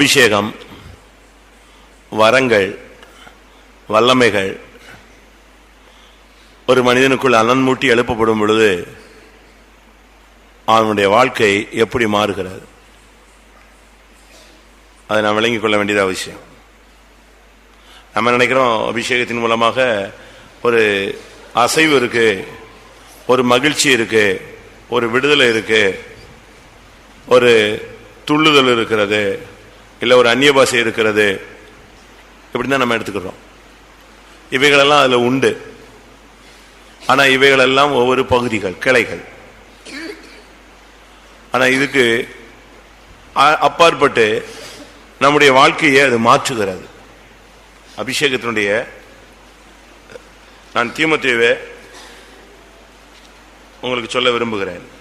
அபிஷேகம் வரங்கள் வல்லமைகள். ஒரு மனிதனுக்குள் அனன் மூட்டி எழுப்பப்படும் பொழுது அவனுடைய வாழ்க்கை எப்படி மாறுகிறது? அதை நாம் விளங்கிக் கொள்ள வேண்டியது அவசியம். நம்ம நினைக்கிறோம் அபிஷேகத்தின் மூலமாக ஒரு அசைவு இருக்கு ஒரு மகிழ்ச்சி இருக்கு ஒரு விடுதலை இருக்கு ஒரு துள்ளுதல் இருக்கிறது இல்லை ஒரு அந்நிய பாஷை இருக்கிறது. இப்படி தான் நம்ம எடுத்துக்கிறோம். இவைகளெல்லாம் அதில் உண்டு. ஆனால் இவைகளெல்லாம் ஒவ்வொரு பகுதிகள் கிளைகள். ஆனால் இதுக்கு அ- அப்பாற்பட்டு நம்முடைய வாழ்க்கையை அது மாற்றுகிறது. அபிஷேகத்தினுடைய நான் தீமத்தேவை உங்களுக்கு சொல்ல விரும்புகிறேன்.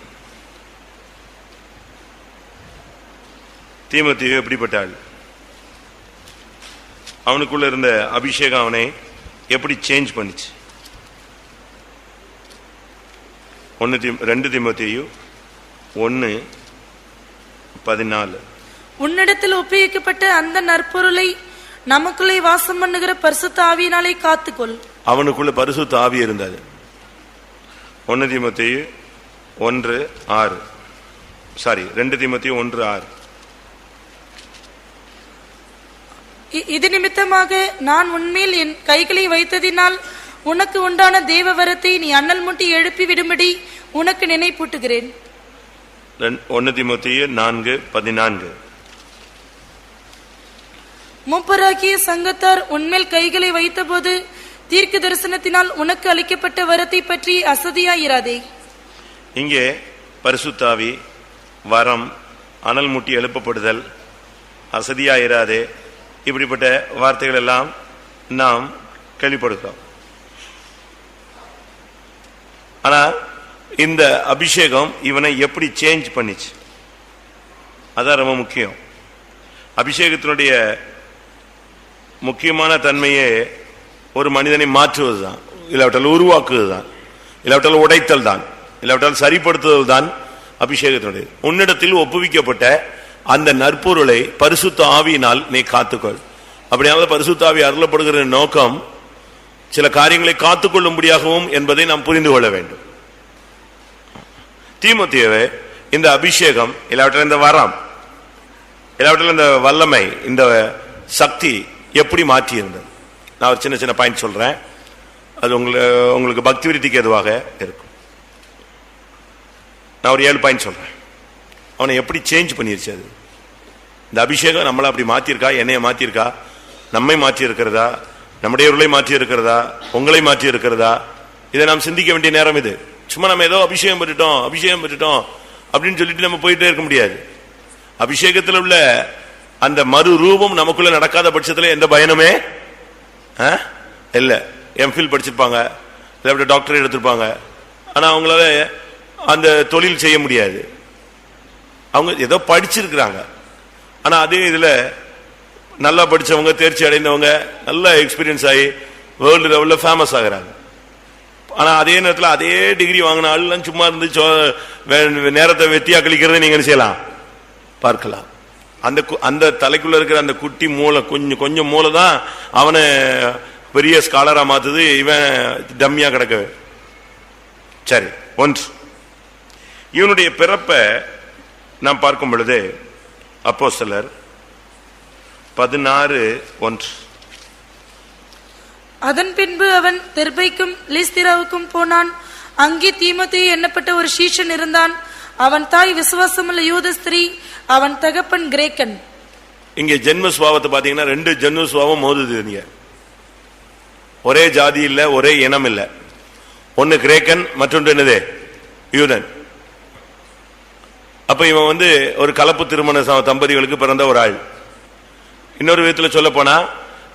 தீமத்தேவை எப்படிப்பட்ட ஆள் அவனுக்குள்ள இருந்த அபிஷேகம் அவனை எப்படி சேஞ்ச் பண்ணுச்சு? ஒன்னு தீ- ரெண்டு தீமத்தேயு ஒன்னு பதினாலு. உன்னிடத்தில் ஒப்புவிக்கப்பட்ட அந்த நற்பொருளை நமக்குள்ளே வாசம் பண்ணுகிற பரிசுத்த ஆவியினாலே காத்துக்கொள். அவனுக்குள்ள பரிசுத்த ஆவி இருந்தது. ஒன்னு தீமத்தேயு ஒன்று ஆறு. சாரி ரெண்டு தீமத்தேயு ஒன்று ஆறு. இது நிமித்தமாக நான் உன்மேல் என் கைகளை வைத்ததினால் உனக்கு உண்டான தேவ வரத்தை நீ அண்ணல் முட்டி எழுப்பி விடும்படி உனக்கு நினைப்பூட்டுகிறேன். ஒன்னு தீமத்தேயு நான்கு பதினான்கு. மூப்பராகிய சங்கத்தார் உன்மேல் கைகளை வைத்தபோது தீர்க்க தரிசனத்தினால் உனக்கு அளிக்கப்பட்ட வரத்தை பற்றி அசதியாயிராதே. இங்கே பரிசுத்தாவி வரம் அனல் முட்டி எழுப்பப்படுதல் அசதியாயிராதே. இப்படிப்பட்ட வார்த்தைகள் எல்லாம் நாம் கேள்விப்படுகிறோம். ஆனால் இந்த அபிஷேகம் இவனை எப்படி சேஞ்ச் பண்ணிச்சு? அதான் ரொம்ப முக்கியம். அபிஷேகத்தினுடைய முக்கியமான தன்மையே ஒரு மனிதனை மாற்றுவது தான் இல்லாவிட்டால் உருவாக்குவது தான் இல்லாவிட்டால் உடைத்தல் தான் இல்லாவிட்டால் சரிப்படுத்துதல் தான் அபிஷேகத்தினுடைய உன்னிடத்தில் ஒப்புவிக்கப்பட்ட அந்த நற்பொருளை பரிசுத்த ஆவியினால் நீ காத்துக்கொள். அப்படியாவது பரிசுத்த ஆவி அருளப்படுகிற நோக்கம் சில காரியங்களை காத்துக்கொள்ளும்படியாகவும் என்பதை நாம் புரிந்து கொள்ள வேண்டும். தீமத்தியவே இந்த அபிஷேகம் இல்லாவற்றில் இந்த வரம் இல்லாவற்றில் இந்த வல்லமை இந்த சக்தி எப்படி மாற்றி இருந்தது நான் ஒரு சின்ன சின்ன பாயிண்ட் சொல்கிறேன் அது உங்களை உங்களுக்கு பக்தி விருத்திக்கு எதுவாக இருக்கும். நான் ஒரு ஏழு பாயிண்ட் சொல்கிறேன் அவனை எப்படி சேஞ்ச் பண்ணிருச்சு அது? இந்த அபிஷேகம் நம்மளை அப்படி மாற்றிருக்கா என்னைய மாற்றியிருக்கா நம்மை மாற்றி இருக்கிறதா நம்முடையவர்களை மாற்றி இருக்கிறதா உங்களை மாற்றி இருக்கிறதா இதை நாம் சிந்திக்க வேண்டிய நேரம் இது. சும்மா நம்ம ஏதோ அபிஷேகம் பெற்றுட்டோம் அபிஷேகம் பெற்றுட்டோம் அப்படின்னு சொல்லிட்டு நம்ம போயிட்டே இருக்க முடியாது. அபிஷேகத்தில் உள்ள அந்த மறு ரூபம் நமக்குள்ள நடக்காத பட்சத்தில் எந்த பயனுமே? ஆ? எம்ஃபில் படிச்சிருப்பாங்க. இல்லை டாக்டர் எடுத்திருப்பாங்க. ஆனால் அவங்களால அந்த தொழில் செய்ய முடியாது. அவங்க ஏதோ படிச்சிருக்கிறாங்க. ஆனால் அதே இதில் நல்லா படித்தவங்க தேர்ச்சி அடைந்தவங்க நல்லா எக்ஸ்பீரியன்ஸ் ஆகி வேர்ல்டு லெவலில் ஃபேமஸ் ஆகுறாங்க. ஆனால் அதே நேரத்தில் அதே டிகிரி வாங்கின ஆள்லாம் சும்மா இருந்து சோ- வே- நேரத்தை வெட்டியாக கழிக்கிறதை நீங்கள் செய்யலாம்? பார்க்கலாம். அந்த கு- அந்த தலைக்குள்ளே இருக்கிற அந்த குட்டி மூளை கொஞ்சம் கொஞ்சம் மூளை தான் அவனை பெரிய ஸ்காலராக மாற்றுது இவன் டம்மியாக கிடக்க. சரி ஒன்று. இவனுடைய பிறப்பை நாம் பார்க்கும் பொழுது அப்போ சிலர் பதினாறு ஒன்று. அதன் பின்பு அவன் தெர்பைக்கும் லீஸ்திராவுக்கும் போனான். அங்கே தீமோத்தேயு எண்ணப்பட்ட ஒரு சீஷன் இருந்தான். அவன் தாய் விசுவாசமுள்ள யூத ஸ்திரீ அவன் தகப்பன் கிரேக்கன். இங்க ஜென்ம சுவாவத்தை பாத்தீங்கன்னா ரெண்டு ஜென்ம சுவாவம் மோதுது இங்க. ஒரே ஜாதி இல்ல ஒரே இனம் இல்ல. ஒன்னு கிரேக்கன் மற்றொன்று என்னது? யூதன். அப்ப இவன் வந்து ஒரு கலப்பு திருமண ச- தம்பதிகளுக்கு பிறந்த ஒரு ஆள். இன்னொரு விதத்துல சொல்ல போனா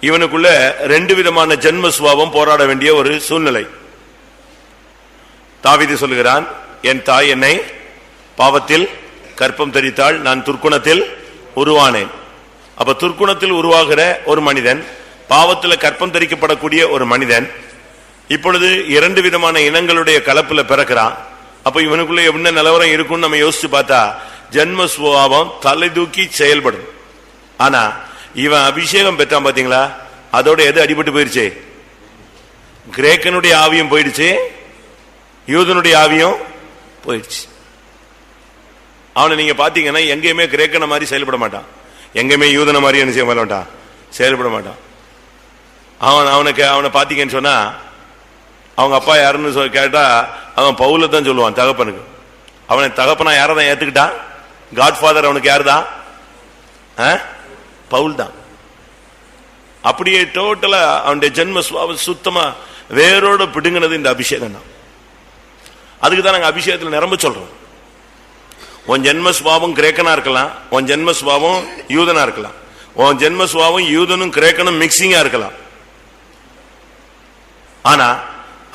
இவனுக்குள்ள ரெண்டு விதமான ஜென்ம சுபாவம் போராட வேண்டிய ஒரு சூழ்நிலை. தாவிதி சொல்லுகிறான் என் தாய் என்னை பாவத்தில் கற்பம் தெரித்தாள் நான் துர்க்குணத்தில் உருவானேன். அப்ப துர்க்குணத்தில் உருவாகிற ஒரு மனிதன் பாவத்தில் கற்பம் தரிக்கப்படக்கூடிய ஒரு மனிதன் இப்பொழுது இரண்டு விதமான இனங்களுடைய கலப்புல பிறக்கிறான். அப்ப இவனுக்குள்ள என்ன நிலவரம் இருக்கும்னு நம்ம யோசிச்சு பார்த்தா ஜென்ம சுவாவம் தலை தூக்கி செயல்படும். ஆனா இவன் அபிஷேகம் பெற்றான் பாத்தீங்களா? அதோட எது அடிபட்டு போயிருச்சு? கிரேக்கனுடைய ஆவியும் போயிடுச்சு யூதனுடைய ஆவியும் போயிடுச்சு. அவனை நீங்க பாத்தீங்கன்னா எங்கேயுமே கிரேக்கனை மாதிரி செயல்பட மாட்டான். எங்கேயுமே யூதனை மாதிரி என்ன செய்ய மாட்டான்? செயல்பட மாட்டான். அவன் அவனுக்கு அவனை பாத்தீங்கன்னு சொன்னா அவங்க அப்பா யாருன்னு சொல்லி கேட்டா அவன் பவுல தான் சொல்லுவான் தகப்பனுக்கு. அவனை தகப்பனா யாரை தான் ஏத்துக்கிட்டான் காட் ஃபாதர் அவனுக்கு யாரு தான் பவுல் தான் அப்படியே டோட்டலா அவனுடைய ஜென்ம சுவாபம் சுத்தமா வேரோட பிடுங்கினது இந்த அபிஷேகம் தான். அதுக்கு தான் நாங்க அபிஷேகத்தில் நிரம்ப சொல்றோம். உன் ஜென்ம சுவாபம் கிரேக்கனா இருக்கலாம் உன் ஜென்ம சுவாபம் யூதனா இருக்கலாம் உன் ஜென்ம யூதனும் கிரேக்கனும் மிக்சிங்கா இருக்கலாம். ஆனா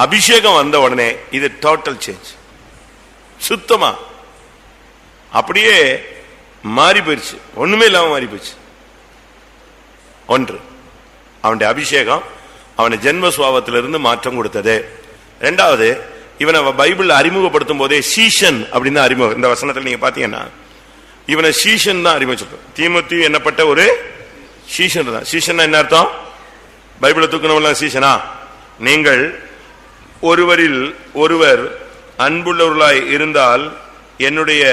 அபிஷேகம் வந்த உடனே இது டோட்டல் சேஞ்ச் சுத்தமா. அப்படியே மாறி போயிருச்சு. ஒண்ணுமே இல்லாம மாறி போயிடுச்சு ஒன்று அவனுடைய அபிஷேகம் அவனை ஜென்ம சுவாபத்திலிருந்து மாற்றம் கொடுத்தது. ரெண்டாவது இவனை பைபிள் அறிமுகப்படுத்தும் போதே சீஷன் அப்படின்னு அறிமுகம். இந்த வசனத்தில் நீங்க பாத்தீங்கன்னா இவனை சீஷன் தான் அறிமுகம் தீமத்தி என்னப்பட்ட ஒரு சீஷன் தான். சீஷன் என்ன அர்த்தம்? பைபிளை தூக்கணும் சீசனா நீங்கள் ஒருவரில் ஒருவர் அன்புள்ளவர்களாய் இருந்தால் என்னுடைய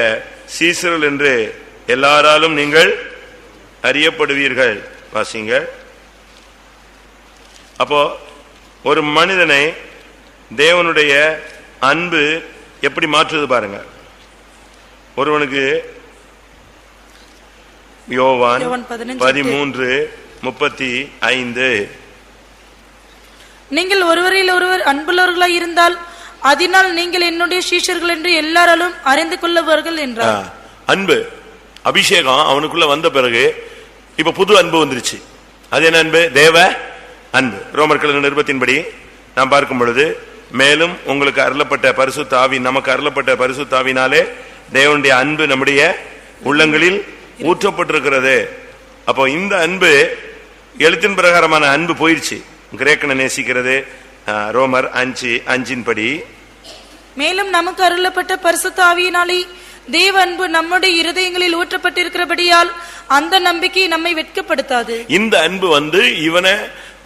சீசர்கள் என்று எல்லாராலும் நீங்கள் அறியப்படுவீர்கள். வாசிங்கள் அப்போ ஒரு மனிதனை தேவனுடைய அன்பு எப்படி மாற்றுது பாருங்க. ஒருவனுக்கு யோவான் பதிமூன்று முப்பத்தி ஐந்து. நீங்கள் ஒருவரில் ஒருவர் அன்புள்ளவர்களாய் இருந்தால் அதனால் நீங்கள் என்னுடைய சீஷர்கள் என்று எல்லாராலும் அறிந்து கொள்ளவர்கள் என்றார். அன்பு அபிஷேகம் அவனுக்குள்ள வந்த பிறகு இப்ப புது அன்பு வந்துருச்சு. அது என்ன அன்பு? தேவ அன்பு. ரோமர் கழுத நிருபத்தின்படி நாம் பார்க்கும் பொழுது மேலும் உங்களுக்கு அருளப்பட்ட பரிசு தாவி நமக்கு அருளப்பட்ட பரிசு தாவினாலே தேவனுடைய அன்பு நம்முடைய உள்ளங்களில் ஊற்றப்பட்டிருக்கிறது. அப்போ இந்த அன்பு எழுத்தின் பிரகாரமான அன்பு போயிடுச்சு கிரேக்கனை நேசிக்கிறது ரோமர் அஞ்சு அஞ்சின் படி. மேலும் நமக்கு அருளப்பட்ட பரிசுத்த ஆவியினாலே தேவ அன்பு நம்முடைய இருதயங்களில் ஊற்றப்பட்டிருக்கிறபடியால் அந்த நம்பிக்கை நம்மை வெட்கப்படுத்தாது. இந்த அன்பு வந்து இவனை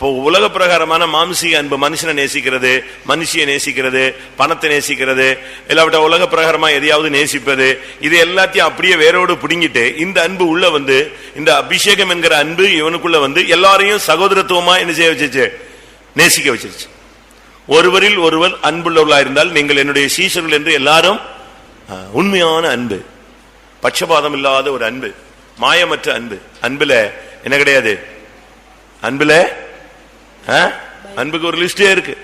இப்போ உலக பிரகாரமான மாம்சீக அன்பு மனுஷனை நேசிக்கிறது மனுஷியை நேசிக்கிறது பணத்தை நேசிக்கிறது இல்லாவிட்ட உலக பிரகாரமா எதையாவது நேசிப்பது இது எல்லாத்தையும் அப்படியே வேரோடு பிடுங்கிட்டு இந்த அன்பு உள்ள வந்து இந்த அபிஷேகம் என்கிற அன்பு இவனுக்குள்ள வந்து எல்லாரையும் சகோதரத்துவமா என்ன செய்ய வச்சிருச்சு? நேசிக்க வச்சிருச்சு. ஒருவரில் ஒருவர் அன்புள்ளவர்களா இருந்தால் நீங்கள் என்னுடைய சீசர்கள் என்று எல்லாரும் உண்மையான அன்பு பட்சபாதம் இல்லாத ஒரு அன்பு மாயமற்ற அன்பு. அன்புல என்ன கிடையாது? அன்புல அன்புக்கு ஒரு லிஸ்டே இருக்கு.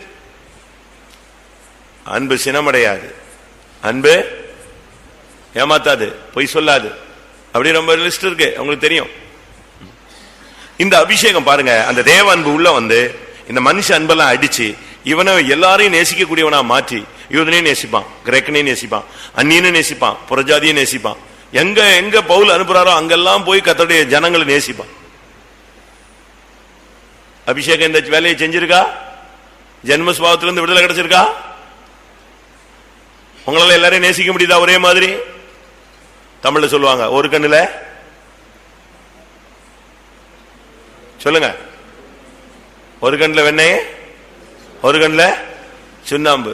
அன்பு சினமடையாது. அன்பு ஏமாத்தாது பொய் சொல்லாது. அப்படி ரொம்ப லிஸ்ட் இருக்கு. உங்களுக்கு தெரியும். இந்த அபிஷேகம் பாருங்க. அந்த தேவ அன்பு உள்ள வந்து இந்த மனுஷ அன்பெல்லாம் அடிச்சு இவனை எல்லாரையும் நேசிக்கக்கூடியவனா மாற்றி யூதனையும் நேசிப்பான் கிரேக்கனையும் நேசிப்பான் அந்நியனும் நேசிப்பான் புறஜாதியும் நேசிப்பான். எங்க எங்க பவுல் அனுப்புறாரோ அங்கெல்லாம் போய் கத்தோடைய ஜனங்களை நேசிப்பான். அபிஷேகம் இந்த வேலையை செஞ்சிருக்கா? ஜென்மஸ்பாவத்திலிருந்து விடுதலை கிடைச்சிருக்கா? உங்களால எல்லாரையும் நேசிக்க முடியுதா ஒரே மாதிரி? தமிழ்ல சொல்லுவாங்க ஒரு கண்ணுல. சொல்லுங்க. ஒரு கண்ணுல வெண்ணெய் ஒரு கண்ணுல சுண்ணாம்பு.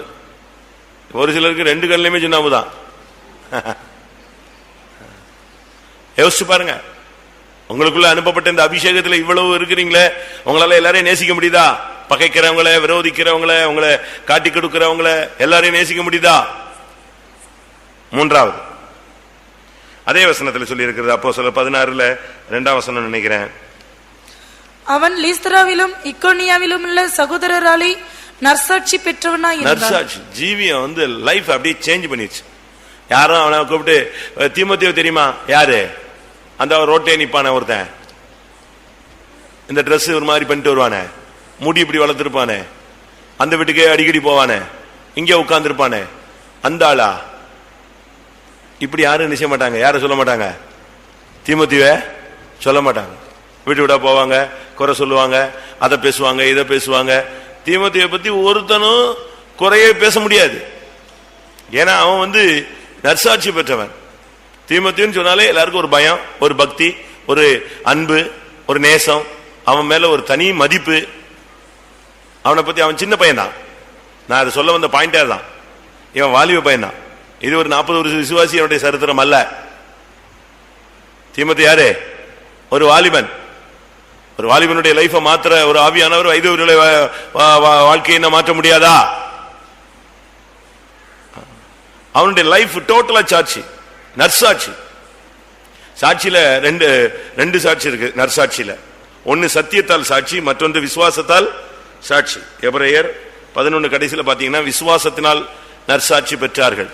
ஒரு சிலருக்கு ரெண்டு கண்ணுலையுமே சுண்ணாம்பு தான் யோசிச்சு பாருங்க. உங்களுக்குள்ள அனுப்பப்பட்ட இந்த அபிஷேகத்துல இவ்வளவு இருக்கிறீங்களே உங்களால எல்லாரையும் நேசிக்க முடியுதா? பகைக்கிறவங்கள விரோதிக்கிறவங்கள உங்களை காட்டி கொடுக்கிறவங்கள எல்லாரையும் நேசிக்க முடியுதா? மூன்றாவது. அதே வசனத்துல சொல்லி இருக்கிறது அப்போ சொல்ல பதினாறுல ரெண்டாம் வசனம் நினைக்கிறேன். அவன் லீஸ்தராவிலும் இக்கோனியாவிலும் உள்ள சகோதரராலே நற்சாட்சி பெற்றவனாய் இருந்தான். நர்சாட்சி ஜீவியம் வந்து லைஃப் அப்படியே சேஞ்ச் பண்ணிடுச்சு. யாரும் அவனை கூப்பிட்டு தீமோத்தேவ தெரியுமா? யாரு? அந்த ரோட்டே நிப்பான ஒருத்தன். இந்த ட்ரெஸ் ஒரு மாதிரி பண்ணிட்டு வருவானே. முடி இப்படி வளர்த்துருப்பானே. அந்த வீட்டுக்கே அடிக்கடி போவானே. இங்கே உட்காந்துருப்பானே அந்த ஆளா? இப்படி யாரும் நிச்சய மாட்டாங்க? யாரும் சொல்ல மாட்டாங்க? தீமோத்திவே சொல்ல மாட்டாங்க. வீட்டு விட போவாங்க குறை சொல்லுவாங்க அதை பேசுவாங்க இதை பேசுவாங்க. தீமோத்தியை பத்தி ஒருத்தனும் குறையே பேச முடியாது. ஏன்னா அவன் வந்து நர்சாட்சி பெற்றவன். தீமத்தின்னு சொன்னாலே எல்லாருக்கும் ஒரு பயம் ஒரு பக்தி ஒரு அன்பு ஒரு நேசம் அவன் மேல ஒரு தனி மதிப்பு. அவனை பத்தி அவன் சின்ன பையன்தான். நான் அதை சொல்ல வந்த பாயிண்டே தான் இவன் வாலிப பையன்தான். இது ஒரு நாற்பது ஒரு விசுவாசி அவனுடைய சரித்திரம் அல்ல. தீமத்து யாரு? ஒரு வாலிபன். ஒரு வாலிபனுடைய லைஃபை மாத்திர ஒரு ஆவியானவர் வைதவருடைய வா- வாழ்க்கையை மாற்ற முடியாதா? அவனுடைய லைஃப் டோட்டலா சாட்சி நற்சாட்சி சாட்சியில ரெண்டு ரெண்டு சாட்சி இருக்கு நற்சாட்சியில ஒன்னு சத்தியத்தால் சாட்சி மற்றொன்று விசுவாசத்தால் சாட்சி. எபிரேயர் பதினொன்னு கடைசியில பாத்தீங்கன்னா விசுவாசத்தினால் நற்சாட்சி பெற்றார்கள்.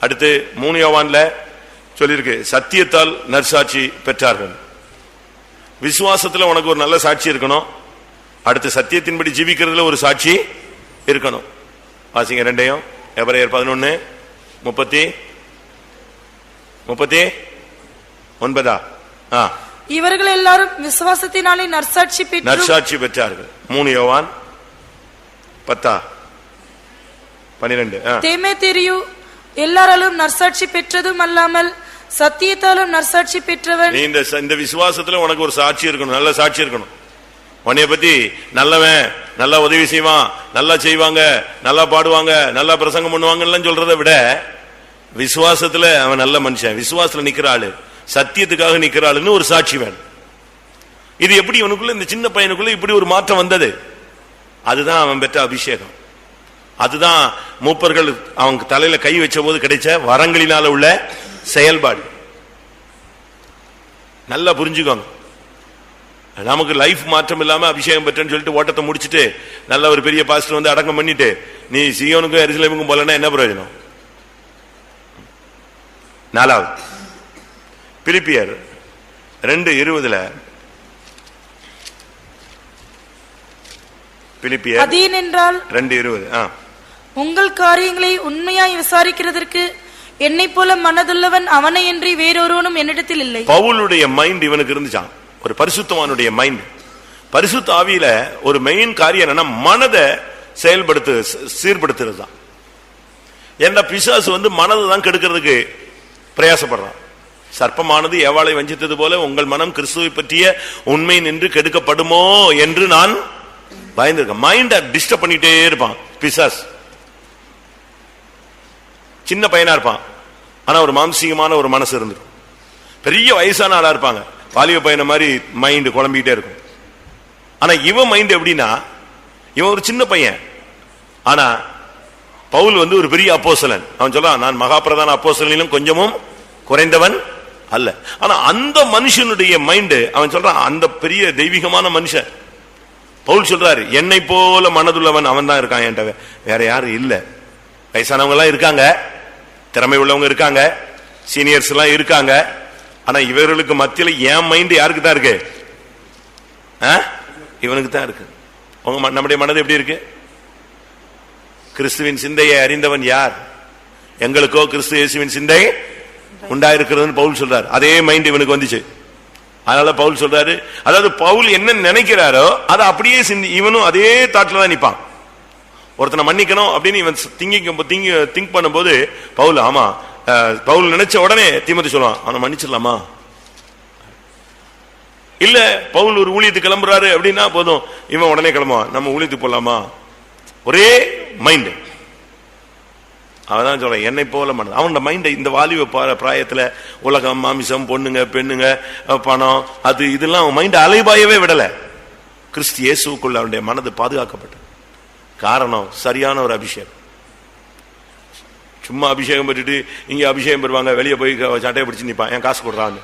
அடுத்து மூணு யோவான்ல சொல்லியிருக்கு சத்தியத்தால் நற்சாட்சி பெற்றார்கள். விசுவாசத்துல உனக்கு ஒரு நல்ல சாட்சி இருக்கணும். அடுத்து சத்தியத்தின்படி ஜீவிக்கிறதுல ஒரு சாட்சி இருக்கணும். வாசிங்க ரெண்டையும். எவரையர் பதினொன்னு முப்பத்தி முப்பத்தி ஒன்பதா? ஆ. இவர்கள் எல்லாரும் விசுவாசத்தினாலே நற்சாட்சி பெற்று நற்சாட்சி பெற்றார்கள். மூணு யோவான் பத்தா? பனிரெண்டு. தேமே தெரியூ எல்லாராலும் நற்சாட்சி பெற்றதும் அல்லாமல் சத்தியத்தாலும் நற்சாட்சி பெற்றவன் நீ இந்த இந்த விசுவாசத்துல உனக்கு ஒரு சாட்சி இருக்கணும் நல்ல சாட்சி இருக்கணும். உன்னைய பத்தி நல்லவன் நல்லா உதவி செய்வான் நல்லா செய்வாங்க நல்லா பாடுவாங்க நல்லா பிரசங்கம் பண்ணுவாங்கன்னு சொல்றதை விட விசுவாசத்துல அவன் நல்ல மனுஷன். விசுவாசத்துல நிக்கிற ஆளு சத்தியத்துக்காக நிக்கிற ஆளுன்னு ஒரு சாட்சி வேணும். இது எப்படி இவனுக்குள்ள இந்த சின்ன பையனுக்குள்ள இப்படி ஒரு மாற்றம் வந்தது? அதுதான் அவன் பெற்ற அபிஷேகம். அதுதான் மூப்பர்கள் அவங்க தலையில கை வச்ச போது கிடைச்ச வரங்களினால உள்ள செயல்பாடு. நல்லா புரிஞ்சுக்கோங்க. நமக்கு லைஃப் மாற்றம் இல்லாம அபிஷேகம் பெற்றேன்னு சொல்லிட்டு ஓட்டத்தை முடிச்சிட்டு நல்ல ஒரு பெரிய பாஸ்டர் வந்து அடக்கம் பண்ணிட்டு நீ சியோனுக்கும் எரிசிலேமுக்கும் போலன்னா என்ன பிரயோஜனம்? நாலாவது. பிலிப்பியர் ரெண்டு இருபதுல. பிலிப்பியர் அதேனென்றால் ரெண்டு இருபது உங்கள் காரியங்களை உண்மையாய் விசாரிக்கிறதற்கு என்னைப் போல மனதுள்ளவன் அவனையன்றி வேறொருவனும் என்னிடத்தில் இல்லை. பவுலுடைய மைண்ட் இவனுக்கு இருந்துச்சான் ஒரு பரிசுத்தவானுடைய மைண்ட் பரிசுத்த ஆவியில ஒரு மெயின் காரியம் என்னன்னா மனதை செயல்படுத்து சீர்படுத்துறது தான் ஏன்னா பிசாசு வந்து மனதை தான் கெடுக்கிறதுக்கு பிரயாசப்படுறான். சர்ப்பமானது எவாளை வஞ்சித்தது போல உங்கள் மனம் கிறிஸ்துவை பற்றிய உண்மை நின்று கெடுக்கப்படுமோ என்று நான் பயந்துருக்கேன். மைண்டை டிஸ்டர்ப் பண்ணிட்டே இருப்பான். பிசாஸ் சின்ன பையனா இருப்பான். ஆனா ஒரு மாம்சீகமான ஒரு மனசு இருந்திருக்கும் பெரிய வயசான ஆளா இருப்பாங்க. வாலிப பையனை மாதிரி மைண்டு குழம்பிக்கிட்டே இருக்கும். ஆனா இவன் மைண்ட் எப்படின்னா இவன் ஒரு சின்ன பையன். ஆனா பவுல் வந்து ஒரு பெரிய அப்போசலன் அவன் சொல்ல நான் மகாபிரதான அப்போசலனிலும் கொஞ்சமும் குறைந்தவன் அல்ல. ஆனா அந்த மனுஷனுடைய மைண்ட் அவன் சொல்றான் அந்த பெரிய தெய்வீகமான மனுஷன். பவுல் சொல்றாரு என்னை போல மனதுள்ளவன் அவன் தான் இருக்கான் என்கிட்ட வேற யாரும் இல்லை. வயசானவங்க எல்லாம் இருக்காங்க. திறமை உள்ளவங்க இருக்காங்க. சீனியர்ஸ் எல்லாம் இருக்காங்க. ஆனா இவர்களுக்கு மத்தியில் என் மைண்ட் யாருக்கு தான் இருக்கு? ஆ? இவனுக்கு தான் இருக்கு. உங்க ம- நம்முடைய மனது எப்படி இருக்கு? கிறிஸ்துவின் சிந்தையை அறிந்தவன் யார்? எங்களுக்கோ கிறிஸ்து இயேசுவின் சிந்தை உண்டாயிருக்கிறதுன்னு பவுல் சொல்றாரு. அதே மைண்ட் இவனுக்கு வந்துச்சு. அதனால பவுல் சொல்றாரு அதாவது பவுல் என்ன நினைக்கிறாரோ அதை அப்படியே சிந்தி இவனும் அதே தாட்டில் தான் நிற்பான் ஒருத்தனை மன்னிக்கணும் அப்படின்னு இவன் திங்கிங் திங்கி திங்க் பண்ணும்போது பவுல் ஆமா பவுல் நினைச்ச உடனே தீமதி சொல்லுவான் அவனை மன்னிச்சிடலாமா? இல்ல பவுல் ஒரு ஊழியத்துக்கு கிளம்புறாரு அப்படின்னா போதும் இவன் உடனே கிளம்புவான் நம்ம ஊழியத்துக்கு போலாமா? ஒரே மைண்ட் அவதான் சொல்றேன் என்னை போல மனது அவனோட மைண்ட் இந்த வாலிப பா- பிராயத்துல உலகம் மாமிசம் பொண்ணுங்க பெண்ணுங்க பணம் அது இதெல்லாம் அவன் மைண்ட் அலைபாயவே விடல. கிறிஸ்து இயேசுக்குள்ள அவனுடைய மனது பாதுகாக்கப்பட்டது. காரணம் சரியான ஒரு அபிஷேகம். சும்மா அபிஷேகம் பெற்றுட்டு இங்கே அபிஷேகம் பெறுவாங்க வெளியே போய் சட்டையை பிடிச்சி நிற்பான் என் காசு கொடுறான்னு.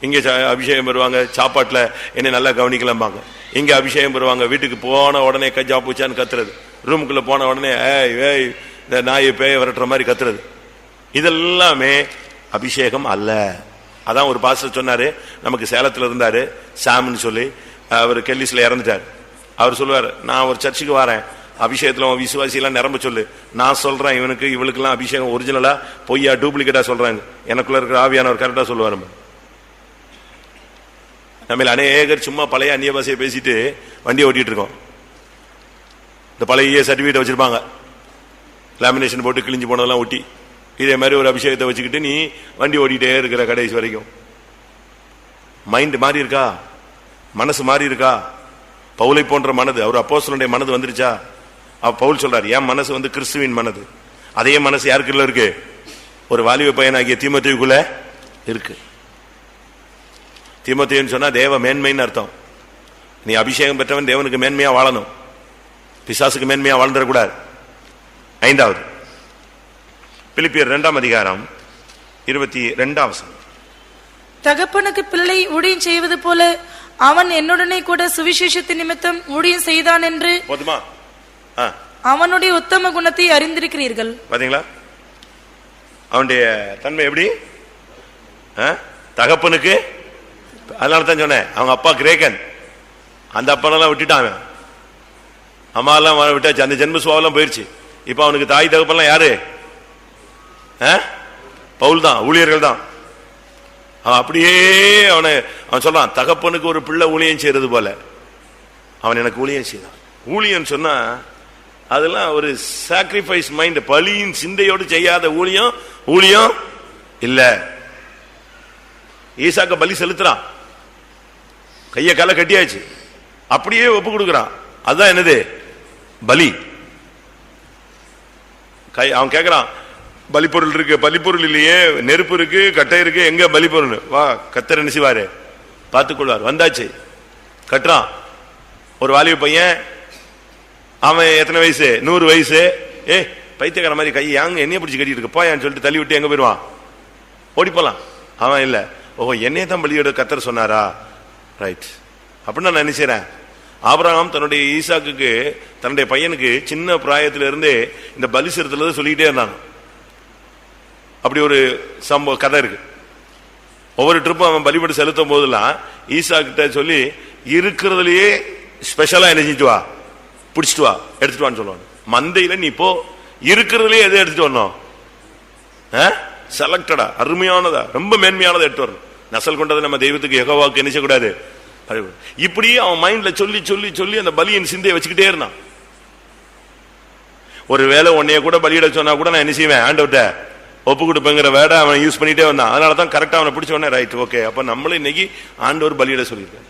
இங்கே அபிஷேகம் பெறுவாங்க சாப்பாட்டில் என்னை நல்லா கவனிக்கலாம்பாங்க. இங்கே அபிஷேகம் பெறுவாங்க வீட்டுக்கு போன உடனே கஜா பூச்சான்னு கத்துறது. ரூமுக்குள்ளே போன உடனே ஏய் ஏய் இந்த நாயை பேய விரட்டுற மாதிரி கத்துறது. இதெல்லாமே அபிஷேகம் அல்ல. அதான் ஒரு பாஸ்டர் சொன்னாரு நமக்கு சேலத்தில் இருந்தாரு சாம்னு சொல்லி அவர் கெல்லிஸ்ல இறந்துட்டார். அவர் சொல்லுவார் நான் ஒரு சர்ச்சுக்கு வரேன் அபிஷேகத்தில் அவன் விசுவாசியெல்லாம் நிரம்ப சொல்லு. நான் சொல்றேன் இவனுக்கு இவளுக்கெல்லாம் அபிஷேகம் ஒரிஜினலா பொய்யா டூப்ளிகேட்டா சொல்றாங்க. எனக்குள்ள இருக்கிற ஆவியானவர் கரெக்டா சொல்லுவாரு. நம்ம அநேகர் சும்மா பழைய அந்நிய பாஷையை பேசிட்டு வண்டியை ஓட்டிட்டு இருக்கோம். இந்த பழைய சர்டிபிகேட் வச்சிருப்பாங்க. லேமினேஷன் போட்டு கிழிஞ்சு போனதெல்லாம் ஒட்டி. இதே மாதிரி ஒரு அபிஷேகத்தை வச்சுக்கிட்டு நீ வண்டி ஓடிட்டே இருக்கிற கடைசி வரைக்கும். மைண்ட் மாறி இருக்கா? மனசு மாறி இருக்கா? பவுலை போன்ற மனது. அவர் அப்போசனுடைய மனது வந்துருச்சா? அப்ப பவுல் சொல்றாரு என் மனசு வந்து கிறிஸ்துவின் மனது. அதே மனசு யாருக்குள்ள இருக்கு? ஒரு வாலிப பையனாகிய தீமோத்தேயுக்குள்ள இருக்கு. தீமோத்தேயுன்னு சொன்னா தேவ மேன்மைன்னு அர்த்தம். நீ அபிஷேகம் பெற்றவன் தேவனுக்கு மேன்மையா வாழணும். பிசாசுக்கு மேன்மையா வாழ்ந்துடக்கூடாது. ஐந்தாவது. பிலிப்பியர் இரண்டாம் அதிகாரம் இருபத்தி ரெண்டாம் தகப்பனுக்கு பிள்ளை ஊழியம் செய்வது போல அவன் என்னுடனே கூட சுவிசேஷத்தின் நிமித்தம் ஊழியம் செய்தான் என்று போதுமா? அவனுடைய உத்தம குணத்தை அறிந்திருக்கிறீர்கள். பாத்தீங்களா? அவனுடைய தன்மை எப்படி? தகப்பனுக்கு? அதனால தான் சொன்னேன் அவங்க அப்பா கிரேக்கன். அந்த அப்பனெல்லாம் விட்டுட்டான் அம்மாலாம் விட்டாச்சு அந்த ஜென்ம சுவாவெல்லாம் போயிருச்சு. இப்ப அவனுக்கு தாய் தகப்பெல்லாம் யாரு? ஆ? பவுல் தான் ஊழியர்கள் தான் அப்படியே அவனை அவன் சொல்றான் தகப்பனுக்கு ஒரு பிள்ளை ஊழியம் செய்யறது போல. அவன் எனக்கு ஊழியம் செய்தான். ஊழியம் சொன்னா அதெல்லாம் ஒரு சாக்ரிஃபைஸ் மைண்ட் பலியின் சிந்தையோடு செய்யாத ஊழியம் ஊழியம் இல்ல. ஈசாக்க பலி செலுத்துறான். கைய கால கட்டியாச்சு. அப்படியே ஒப்பு கொடுக்குறான். அதுதான் என்னது? பலி. கை அவன் கேட்குறான் பலிப்பொருள் இருக்கு பலிப்பொருள் இல்லையே நெருப்பு இருக்கு கட்டை இருக்கு எங்க பலிப்பொருள் வா கத்தர் நினைச்சுவாரு பார்த்துக்கொள்வார். வந்தாச்சு. கட்டுறான். ஒரு வாலிப பையன் அவன் எத்தனை வயசு? நூறு வயசு. ஏ பைத்தியக்கார மாதிரி கை யாங்க என்னைய பிடிச்சி கட்டிட்டு இருக்கு? போயான்னு சொல்லிட்டு தள்ளி விட்டு எங்க போயிடுவான் ஓடி போலாம். அவன் இல்ல. ஓஹோ என்னைய தான் பலியோட கத்தர் சொன்னாரா? ரைட் அப்படின்னு நான் நினைச்சேன் ஆபிரகாம் தன்னுடைய ஈசாக்குக்கு தன்னுடைய பையனுக்கு சின்ன பிராயத்துல இருந்தே இந்த பலி சொல்லிக்கிட்டே இருந்தான் அப்படி ஒரு சம்பவ கதை இருக்கு. ஒவ்வொரு ட்ரிப்பும் அவன் பலிபடி செலுத்தும் போதெல்லாம் ஈசா கிட்ட சொல்லி இருக்கிறதுலயே ஸ்பெஷலா என்ன செஞ்சுட்டு வா. பிடிச்சிட்டு வா. எடுத்துட்டு வான்னு சொல்லுவான் மந்தையில நீ இப்போ இருக்கிறதுலயே எதை எடுத்துட்டு வரணும்? செலக்டடா அருமையானதா. ரொம்ப மேன்மையானதை எடுத்து வரணும். நசல் கொண்டதை நம்ம தெய்வத்துக்கு எகவாக்கு என்ன செய்யக்கூடாது? அது- இப்படியே அவன் மைண்ட்ல சொல்லி சொல்லி சொல்லி அந்த பலியின் சிந்தையை வச்சுக்கிட்டே இருந்தான். ஒருவேளை உன்னைய கூட பலியிட சொன்னா கூட நான் என்ன செய்வேன்? ஆண்டவர்ட்ட ஒப்பு கொடுப்பேங்கிற வேட அவன் யூஸ் பண்ணிட்டே வந்தான். அதனால தான் கரெக்டா அவனை பிடிச்ச உடனே ரைட் ஓகே அப்ப நம்மளும் இன்னைக்கு ஆண்டவர் பலியிட சொல்லியிருக்காரு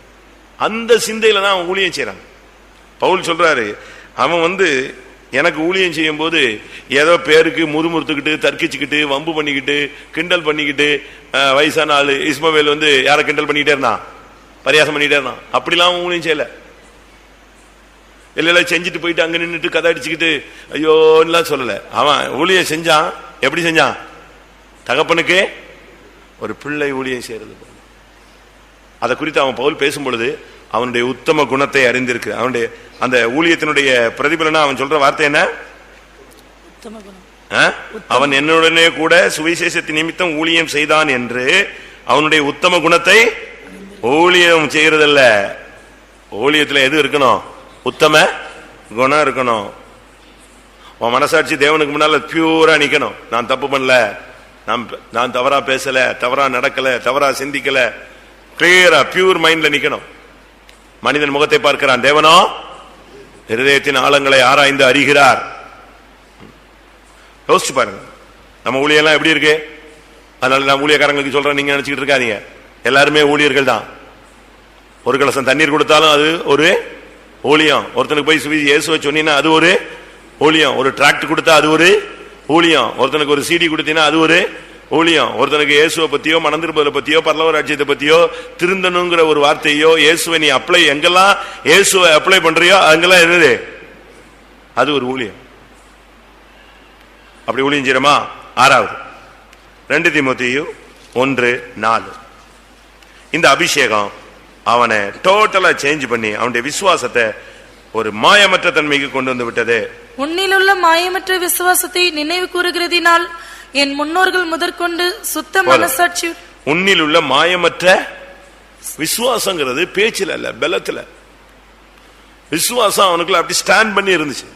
அந்த சிந்தையில தான் அவன் ஊழியம் செய்கிறான் பவுல் சொல்றாரு அவன் வந்து எனக்கு ஊழியம் செய்யும் போது ஏதோ பேருக்கு முறுமுறுத்துக்கிட்டு தர்க்கிச்சுக்கிட்டு வம்பு பண்ணிக்கிட்டு கிண்டல் பண்ணிக்கிட்டு வயசான ஆளு இஸ்மவேல் வந்து யாரை கிண்டல் பண்ணிக்கிட்டே இருந்தான்? பரியாசம் பண்ணிக்கிட்டே இருந்தான் அப்படிலாம் ஊழியம் செய்யல. இல்ல இல்ல செஞ்சுட்டு போயிட்டு அங்க நின்னுட்டு கதை அடிச்சுக்கிட்டு ஐயோன்னுலாம் சொல்லல. அவன் ஊழியம் செஞ்சான். எப்படி செஞ்சான்? தகப்பனுக்கு ஒரு பிள்ளை ஊழியம் செய்யறது. அதை குறித்து அவன் பவுல் பேசும் பொழுது அவனுடைய உத்தம குணத்தை அறிந்திருக்கு. அவனுடைய அந்த ஊழியத்தினுடைய பிரதிபலனா அவன் சொல்ற வார்த்தை என்ன? அவன் என்னுடனே கூட சுவிசேஷத்தின் நிமித்தம் ஊழியம் செய்தான் என்று அவனுடைய உத்தம குணத்தை ஊழியம் செய்யறதில்ல. ஊழியத்தில் எது இருக்கணும்? உத்தம குணம் இருக்கணும். உன் மனசாட்சி தேவனுக்கு முன்னால பியூரா நிக்கணும். நான் தப்பு பண்ணல. நான் நான் தவறா பேசல தவறா நடக்கல தவறா சிந்திக்கல. கிளியரா பியூர் மைண்ட்ல நிக்கணும். மனிதன் முகத்தை பார்க்கிறான். தேவனோ ஹிருதயத்தின் ஆழங்களை ஆராய்ந்து அறிகிறார். யோசிச்சு பாருங்க. நம்ம ஊழியெல்லாம் எப்படி இருக்கு? அதனால நான் ஊழியக்காரங்களுக்கு சொல்றேன். நீங்க நினைச்சுக்கிட்டு இருக்காதீங்க. எல்லாருமே ஊழியர்கள் தான். ஒரு கலசம் தண்ணீர் கொடுத்தாலும் அது ஒரு ஊழியம். ஒருத்தனுக்கு போய் சுவி இயேசுவை சொன்னீங்கன்னா அது ஒரு ஊழியம். ஒரு டிராக்ட் கொடுத்தா அது ஒரு ஊழியம். ஒருத்தனுக்கு ஒரு சிடி கொடுத்தீங்கன்னா அது ஒரு ஊழியம். ஒருத்தனுக்கு இயேசுவை பத்தியோ மணந்திருப்பதை பத்தியோ பரலவ ராஜ்யத்தை பத்தியோ திருந்தணுங்கிற ஒரு வார்த்தையோ இயேசுவை நீ அப்ளை எங்கெல்லாம் இயேசுவை அப்ளை பண்றியோ அங்கெல்லாம் என்னது? அது ஒரு ஊழியம். அப்படி ஊழியம் செய்யறோமா ஆறாவது. ரெண்டு திமுத்தையும் ஒன்று நாலு. இந்த அபிஷேகம் அவனை டோட்டலா சேஞ்ச் பண்ணி அவனுடைய விசுவாசத்தை ஒரு மாயமற்ற தன்மைக்கு கொண்டு வந்து விட்டது. உன்னிலுள்ள மாயமற்ற விசுவாசத்தை நினைவு கூறுகிறதினால் என் முன்னோர்கள் முதற்கொண்டு சுத்த. மனசாட்சி உன்னில் உள்ள மாயமற்ற விசுவாசங்கிறது பேச்சில் அல்ல பலத்துல. விசுவாசம் அவனுக்குள்ள அப்படி ஸ்டாண்ட் பண்ணி இருந்துச்சு.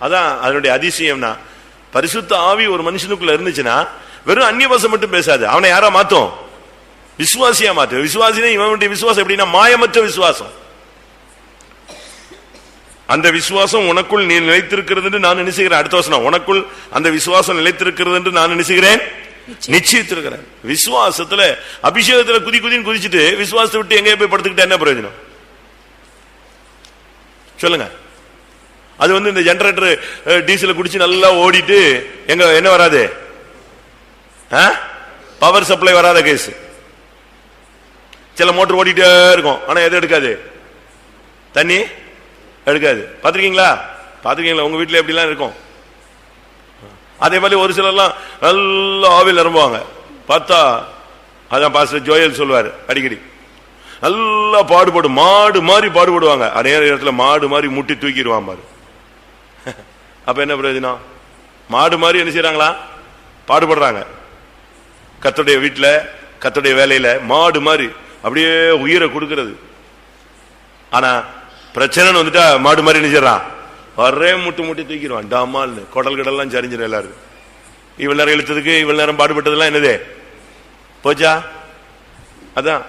அதான் அதனுடைய அதிசயம்னா பரிசுத்த ஆவி ஒரு மனுஷனுக்குள்ள இருந்துச்சுன்னா வெறும் அந்நியவாசம் மட்டும் பேசாது. அவனை யாரா மாத்தும்? விசுவாசியா மாத்து விசுவாசினா இவனுடைய விசுவாசம் எப்படின்னா மாயமற்ற விசுவாசம். அந்த விசுவாசம் உனக்குள் நீ நிலைத்திருக்கிறது என்று நான் நினைச்சுகிறேன் அடுத்த வசனம் உனக்குள் அந்த விசுவாசம் நிலைத்திருக்கிறது என்று நான் நினைச்சுகிறேன் நிச்சயித்திருக்கிறார் விசுவாசத்துல அபிஷேகத்துல குதி குதின்னு குதிச்சுட்டு விசுவாசத்தை விட்டு எங்க போய் படுத்துக்கிட்டா என்ன பிரயோஜனம்? சொல்லுங்க. அது வந்து இந்த ஜெனரேட்டர் டீசல் குடிச்சு நல்லா ஓடிட்டு எங்க என்ன வராது? பவர் சப்ளை வராத கேஸ் சில மோட்டர் ஓடிட்டே இருக்கும். ஆனா எது எடுக்காது? தண்ணி எடுக்காது. பாத்திருக்கீங்களா பாத்திருக்கீங்களா உங்க வீட்டுல எப்படிலாம் இருக்கும்? அதே மாதிரி ஒரு சிலர்லாம் நல்லா ஆவில் நிரம்புவாங்க. பார்த்தா அதான் பாஸ்டர் ஜோயல் சொல்லுவார் அடிக்கடி. நல்லா பாடுபடும் மாடு மாதிரி பாடுபடுவாங்க அதே இடத்துல மாடு மாதிரி முட்டி தூக்கிடுவான் பாரு. அப்ப என்ன பிரயோஜனம்? மாடு மாதிரி என்ன செய்யறாங்களா பாடுபடுறாங்க. கத்துடைய வீட்டில் கத்துடைய வேலையில மாடு மாதிரி அப்படியே உயிரை கொடுக்கறது. ஆனா பிரச்சனைன்னு வந்துட்டா மாடு மாதிரி நினைச்சிடறான் வர்றே முட்டு முட்டி தூக்கிடுவான். டாமால்னு. குடல் கடல்லாம் சரிஞ்சிடும் எல்லாரும். இவ்வளவு நேரம் இழுத்ததுக்கு இவ்வளவு நேரம் பாடுபட்டதெல்லாம் என்னது? போச்சா? அதான்.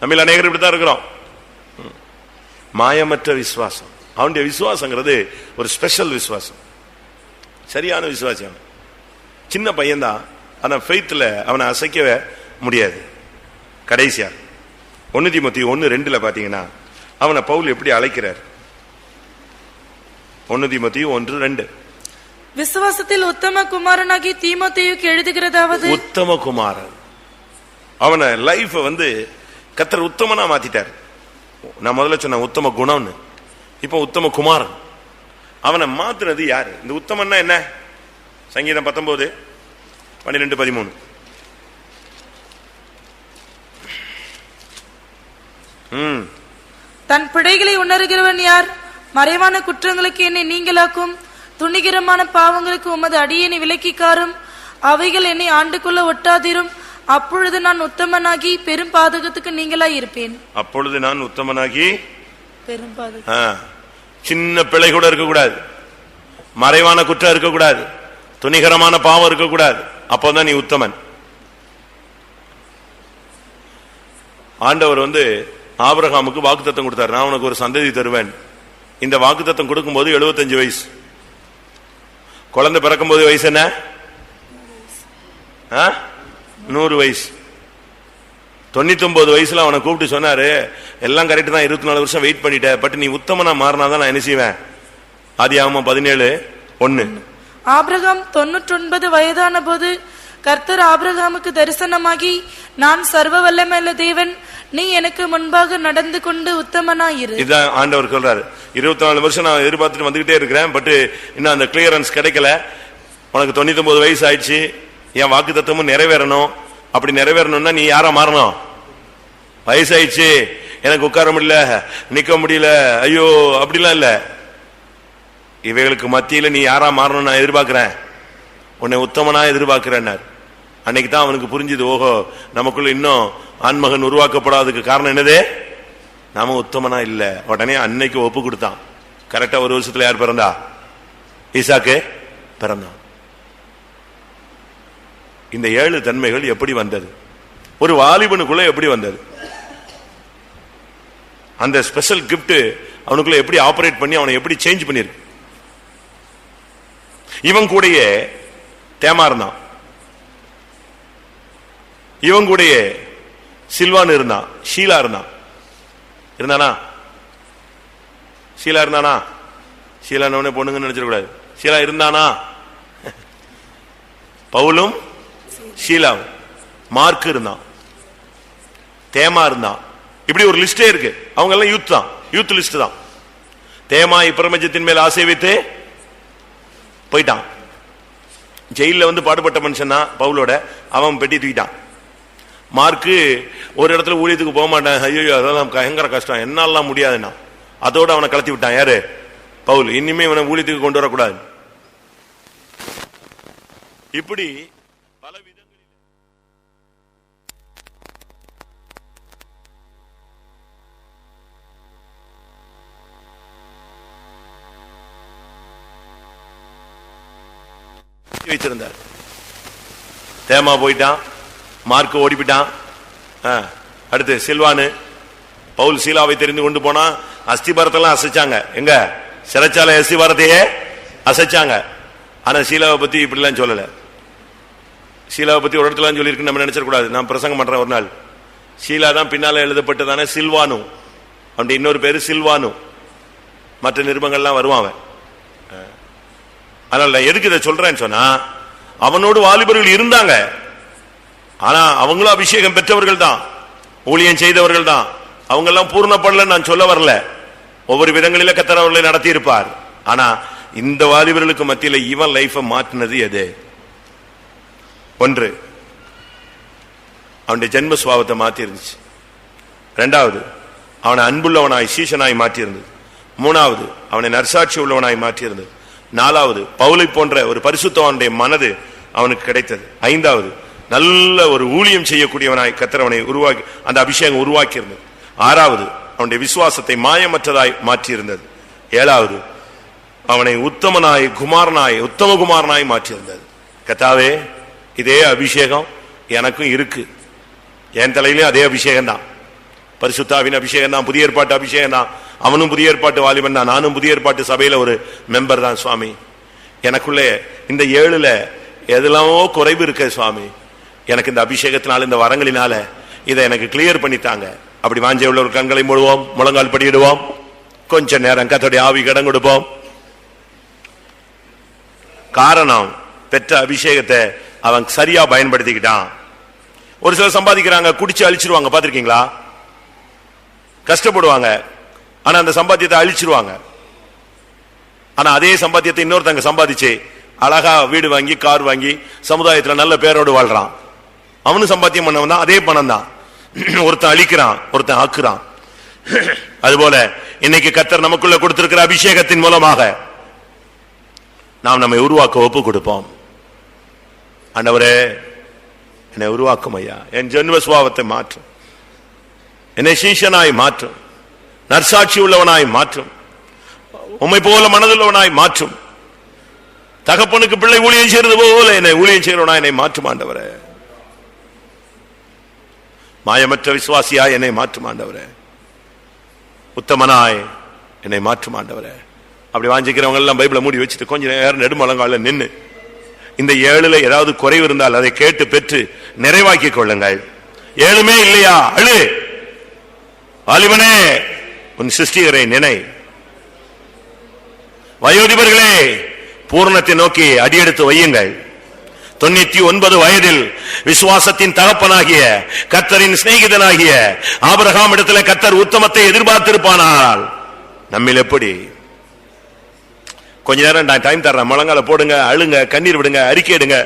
நம்ம அநேகர் இப்படித்தான் இருக்கிறோம். ம். மாயமற்ற விசுவாசம். அவனுடைய விசுவாசங்கிறது ஒரு ஸ்பெஷல் விசுவாசம். சரியான விசுவாசம் சின்ன பையன்தான். ஆனால் ஃபெய்த்தில் அவனை அசைக்கவே முடியாது. கடைசியாக ஒன்னு திமுத்தி ஒன்னு ரெண்டுல பாத்தீங்கன்னா அவனை பவுல் எப்படி அழைக்கிறார்? ஒன்னு திமுத்தி ஒன்று ரெண்டு. விசுவாசத்தில் உத்தம குமாரனாகி தீமோத்தேயுக்கு எழுதுகிறதாவது? உத்தம குமாரன். அவனை லைஃப் வந்து கத்தர் உத்தமனா மாத்திட்டார். நான் முதல்ல சொன்ன உத்தம குணம்னு. இப்ப உத்தம குமாரன். அவனை மாத்துனது யாரு? இந்த உத்தமன்னா என்ன? சங்கீதம் பத்தொன்பது பன்னிரெண்டு பதிமூணு. தன் பிழைகளை உணர்கிறவன் யார்? மறைவான குற்றங்களுக்கு என்னை நீங்களாக்கும்? துணிகரமான பாவங்களுக்கு உமது அடியேனை விலக்கிக்காரும் அவைகள் என்னை ஆண்டுகொள்ள ஒட்டாதிரும்? அப்பொழுது நான் உத்தமனாகி பெரும் பாதகத்துக்கு நீங்களாய் இருப்பேன். அப்பொழுது நான் உத்தமனாகி பெரும் பாதகம். சின்ன பிழை கூட இருக்கக்கூடாது. மறைவான குற்றம் இருக்கக்கூடாது. துணிகரமான பாவம் இருக்கக்கூடாது. அப்போதான் நீ உத்தமன். ஆண்டவர் வந்து ஆபிரகாமுக்கு வாக்குத்தத்தம் கொடுத்தார். நான் உனக்கு ஒரு சந்ததி தருவேன். இந்த வாக்குத்தத்தம் கொடுக்கும்போது 75 வயசு. குழந்தை பிறக்கும்போது வயசு என்ன? ஆ? நூறு வயசு. தொண்ணூத்தி ஒன்பது வயசுல அவனை கூப்பிட்டு சொன்னாரு எல்லாம் கரெக்ட் தான் இருபத்தி நாலு வருஷம் வெயிட் பண்ணிட்ட. பட் நீ உத்தமனா மாறினாதான் நான் என்ன செய்வேன்? ஆதி பதினேழு ஒன்னு ஆபிரகாம் தொன்னூற்றொன்பது வயதான போது கர்த்தர் ஆபிரகாமுக்கு தரிசனமாகி நான் சர்வ வல்லமல்ல தேவன் நீ எனக்கு முன்பாக நடந்து கொண்டு உத்தமனாயிரு. இதுதான் ஆண்டவர் சொல்றாரு. இருபத்தி நாலு வருஷம் நான் எதிர்பார்த்துட்டு வந்துகிட்டே இருக்கிறேன் பட் இன்னும் அந்த கிளியரன்ஸ் கிடைக்கல. உனக்கு தொண்ணூத்தி ஒன்பது வயசு ஆயிடுச்சு என் வாக்கு தத்துவமும் நிறைவேறணும். அப்படி நிறைவேறணும்னா நீ யாரா மாறணும்? வயசாயிடுச்சு. எனக்கு உட்கார முடியல நிக்க முடியல. ஐயோ அப்படிலாம் இல்ல. இவைகளுக்கு மத்தியில நீ யாரா மாறணும் நான் எதிர்பார்க்கிறேன். உன்னை உத்தமனா எதிர்பார்க்கிறேன்னார். அன்னைக்கு தான் அவனுக்கு புரிஞ்சுது ஓஹோ நமக்குள்ள இன்னும் ஆண்மகன் உருவாக்கப்படாததுக்கு காரணம் என்னது? நாம உத்தமனா இல்ல. உடனே அன்னைக்கு ஒப்பு கொடுத்தான். கரெக்டா ஒரு வருஷத்துல யார் பிறந்தா? ஈசாக்கு பிறந்தான். இந்த ஏழு தன்மைகள் எப்படி வந்தது? ஒரு வாலிபனுக்குள்ள எப்படி வந்தது? அந்த ஸ்பெஷல் கிஃப்ட் அவனுக்குள்ள எப்படி ஆபரேட் பண்ணி அவனை எப்படி சேஞ்ச் பண்ணிருக்கு இவன் கூடயே தேமா இருந்தான். இவன் சில்வான் இருந்தான் ஷீலா இருந்தான் இருந்தானா? ஷீலா இருந்தானா? ஷீலா பொண்ணுங்கன்னு நினைச்சிடக்கூடாது. ஷீலா இருந்தானா? பவுலும் ஷீலாவும். மார்க் இருந்தான் தேமா இருந்தான் இப்படி ஒரு லிஸ்டே இருக்கு. அவங்க எல்லாம் யூத் தான். யூத் லிஸ்ட் தான். தேமா இப்பிரபஞ்சத்தின் மேல் ஆசை வைத்து போயிட்டான். ஜெயில வந்து பாடுபட்ட மனுஷன் தான் பவுலோட. அவன் பெட்டி தூக்கிட்டான். மார்க்கு ஒரு இடத்துல ஊழியத்துக்கு போக மாட்டான். ஐயோ அதெல்லாம் பயங்கர கஷ்டம். என்னாலாம் முடியாதுன்னா அதோட அவனை கலத்தி விட்டான். யாரு? பவுல். இனிமே இவனை ஊழியத்துக்கு கொண்டு வரக்கூடாது. இப்படி பல விதங்களில் வைத்திருந்தார். தேமா போயிட்டான். மார்க் ஓடிப்பிட்டான் ஆ, அடுத்து சில்வானு. பவுல் சீலாவை தெரிந்து கொண்டு போனா அஸ்திபாரத்தெல்லாம் அசைச்சாங்க. எங்க? சிறைச்சாலை அஸ்திபாரத்தையே அசைச்சாங்க. ஆனா சீலாவை பத்தி இப்படிலாம் சொல்லல. ஷீலாவை பத்தி ஒரு இடத்துல சொல்லியிருக்கு நம்ம நினைச்சிடக்கூடாது. நான் பிரசங்கம் பண்றேன் ஒரு நாள். ஷீலா தான் பின்னால எழுதப்பட்டதானே சில்வானு. அவன் இன்னொரு பேரு சில்வானு. மற்ற நிருபங்கள்லாம் வருவான் அவன். அதனால எதுக்கு இதை சொல்றேன்னு சொன்னா அவனோடு வாலிபர்கள் இருந்தாங்க. ஆனா அவங்களும் அபிஷேகம் பெற்றவர்கள் தான் ஊழியம் செய்தவர்கள் தான் அவங்க எல்லாம் பூர்ணப்படல நான் சொல்ல வரல. ஒவ்வொரு விதங்களில கத்தர் அவர்களை நடத்தி இருப்பார் ஆனா இந்த வாலிபர்களுக்கு மத்தியில் இவன் லைஃபை மாற்றினது எது? ஒன்று அவனுடைய ஜென்ம சுவாவத்தை மாத்தி இருந்துச்சு ரெண்டாவது அவனை அன்புள்ளவனாய் சீசனாய் மாற்றியிருந்தது. மூணாவது அவனை நர்சாட்சி உள்ளவனாய் மாற்றியிருந்தது. நாலாவது பவுலை போன்ற ஒரு பரிசுத்தவனுடைய மனது அவனுக்கு கிடைத்தது. ஐந்தாவது நல்ல ஒரு ஊழியம் செய்யக்கூடியவனாய் கத்திரவனை உருவாக்கி அந்த அபிஷேகம் உருவாக்கி இருந்தது ஆறாவது அவனுடைய விசுவாசத்தை மாயமற்றதாய் மாற்றியிருந்தது. ஏழாவது அவனை உத்தமனாய் குமாரனாய் உத்தம குமாரனாய் மாற்றியிருந்தது. கத்தாவே இதே அபிஷேகம் எனக்கும் இருக்கு. என் தலையிலும் அதே அபிஷேகம் தான். பரிசுத்தாவின் அபிஷேகம் தான் புதிய ஏற்பாட்டு அபிஷேகம் தான். அவனும் புதிய ஏற்பாட்டு வாலிபன் தான். நானும் புதிய ஏற்பாட்டு சபையில ஒரு மெம்பர் தான் சுவாமி. எனக்குள்ளே இந்த ஏழுல எதுலாமோ குறைவு இருக்க சுவாமி. எனக்கு இந்த அபிஷேகத்தினால இந்த வரங்களினால இதை எனக்கு கிளியர் பண்ணித்தாங்க. அப்படி வாஞ்சை உள்ள ஒரு கண்களை மூடுவோம் முழங்கால் படியிடுவோம். கொஞ்ச நேரம் கத்தோடைய ஆவி கடன் கொடுப்போம். காரணம் பெற்ற அபிஷேகத்தை அவன் சரியா பயன்படுத்திக்கிட்டான். ஒரு சிலர் சம்பாதிக்கிறாங்க குடிச்சு அழிச்சிருவாங்க பாத்திருக்கீங்களா கஷ்டப்படுவாங்க. ஆனா அந்த சம்பாத்தியத்தை அழிச்சிருவாங்க. ஆனா அதே சம்பாத்தியத்தை இன்னொருத்தங்க சம்பாதிச்சு அழகா வீடு வாங்கி கார் வாங்கி சமுதாயத்தில் நல்ல பேரோடு வாழ்றான். அவனும் சம்பாத்தியம் பண்ணவன் தான் அதே பணம் தான் ஒருத்தன் அழிக்கிறான் ஒருத்தன் ஆக்குறான். அதுபோல இன்னைக்கு கத்தர் நமக்குள்ள கொடுத்திருக்கிற அபிஷேகத்தின் மூலமாக நாம் நம்மை உருவாக்க ஒப்பு கொடுப்போம். ஆண்டவரே என்னை உருவாக்கும் ஐயா. என் ஜென்ம சுவாவத்தை மாற்றும். என்னை சீஷனாய் மாற்றும். நற்சாட்சி உள்ளவனாய் மாற்றும். உம்மை போல மனதுள்ளவனாய் மாற்றும். தகப்பனுக்கு பிள்ளை ஊழியம் செய்யறது போல என்னை ஊழியம் செய்கிறவனாய் என்னை மாற்றும் ஆண்டவரே. மாயமற்ற விசுவாசியாய் என்னை மாற்றுமாண்டவரே உத்தமனாய் என்னை மாற்றுமாண்டவரே அப்படி வாஞ்சிக்கிறவங்க எல்லாம் பைபிளை மூடி வச்சுட்டு கொஞ்ச நேரம் நெடுமலங்கால நின்னு இந்த ஏழுல ஏதாவது குறைவு இருந்தால் அதை கேட்டு பெற்று நிறைவாக்கி கொள்ளுங்கள். ஏழுமே இல்லையா? அழு. வாலிபனே உன் சிருஷ்டிகரை நினை. வயோதிபர்களே பூரணத்தை நோக்கி அடியெடுத்து வையுங்கள். தொண்ணூத்தி ஒன்பது வயதில் விசுவாசத்தின் தகப்பனாகிய கத்தரின் சிநேகிதனாகிய ஆபரகாம் இடத்துல கத்தர் உத்தமத்தை எதிர்பார்த்திருப்பானால் நம்மில் எப்படி? கொஞ்ச நேரம் நான் டைம் தர்றேன். முழங்கால போடுங்க அழுங்க கண்ணீர் விடுங்க அறிக்கையிடுங்க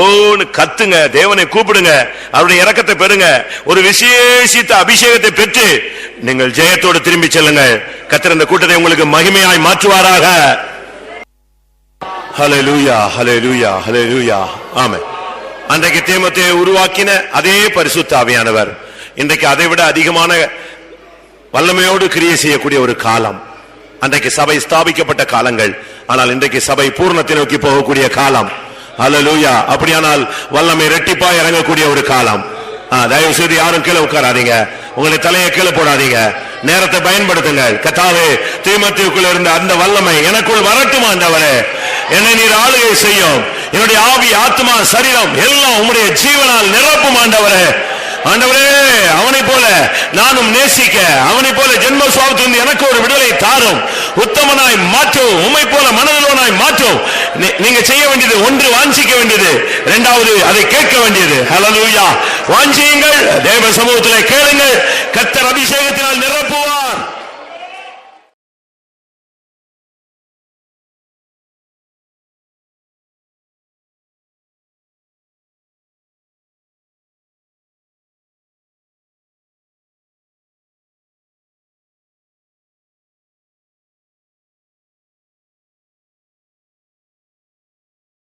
ஓன்னு கத்துங்க தேவனை கூப்பிடுங்க அவருடைய இறக்கத்தை பெறுங்க. ஒரு விசேஷித்த அபிஷேகத்தை பெற்று நீங்கள் ஜெயத்தோடு திரும்பி செல்லுங்கள். கத்திர இந்த கூட்டத்தை உங்களுக்கு மகிமையாய் மாற்றுவாராக. ஹலலூயா ஹலலூயா ஹலலூயா ஆமை அன்றைக்கு தேமத்தை உருவாக்கின அதே பரிசுத்தாவியானவர். இன்றைக்கு அதை விட அதிகமான வல்லமையோடு கிரியை செய்யக்கூடிய ஒரு காலம். அன்றைக்கு சபை ஸ்தாபிக்கப்பட்ட காலங்கள். ஆனால் இன்றைக்கு சபை பூர்ணத்தை நோக்கி போகக்கூடிய காலம். அலலூயா அப்படியானால் வல்லமை ரெட்டிப்பா இறங்கக்கூடிய ஒரு காலம். தயவு செய்து யாரும் கீழே உட்காராதீங்க. உங்களை தலையை கீழே போடாதீங்க. நேரத்தை பயன்படுத்துங்கள். கத்தாவே தீமத்திற்குள் இருந்த அந்த வல்லமை எனக்குள் வரட்டுமா ஆண்டவரே? என்னை நீர் ஆளுகை செய்யும். என்னுடைய ஆவி ஆத்மா சரீரம் எல்லாம் உம்முடைய ஜீவனால் நிரப்பும் ஆண்டவரே. ஆண்டவரே அவனை போல நானும் நேசிக்க அவனை போல ஜென்ம சுவாபத்திலிருந்து எனக்கு ஒரு விடுதலை தாரும். உத்தமனாய் மாற்றும் உம்மை போல மனதிலோனாய் மாற்றும் நீ- நீங்க செய்ய வேண்டியது ஒன்று வாஞ்சிக்க வேண்டியது. இரண்டாவது அதை கேட்க வேண்டியது. ஹalleluya வாஞ்சியுங்கள் தேவ சமூகத்திலே கேளுங்கள். கத்தர் அபிஷேகத்தினால் நிரப்புவார்.